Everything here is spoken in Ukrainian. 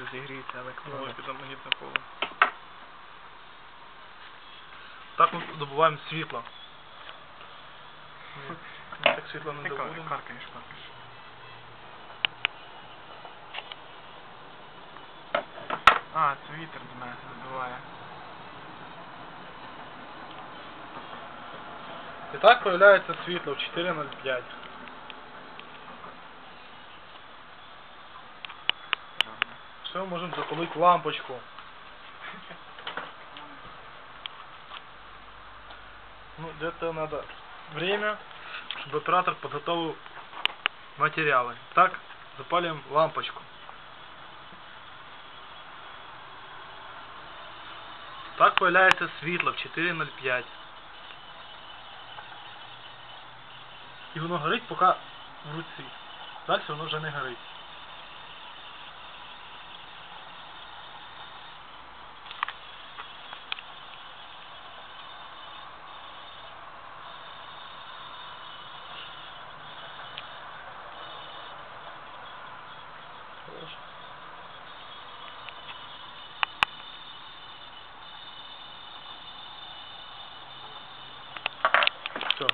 розігріється електрода. під магнітне поле. Так ми добуваємо світло. Ми Так світло не добудемо. каркаєш, каркаєш. А, це вітер до мене задуває. І так появляється світло в 4.05. Все, можемо запалити лампочку. Ну, где-то надо время, чтобы оператор подготовил материалы. Так, запалим лампочку. Так появляється світло в 4.05. І воно горить поки в руці. Далі воно вже не горить. abrazo.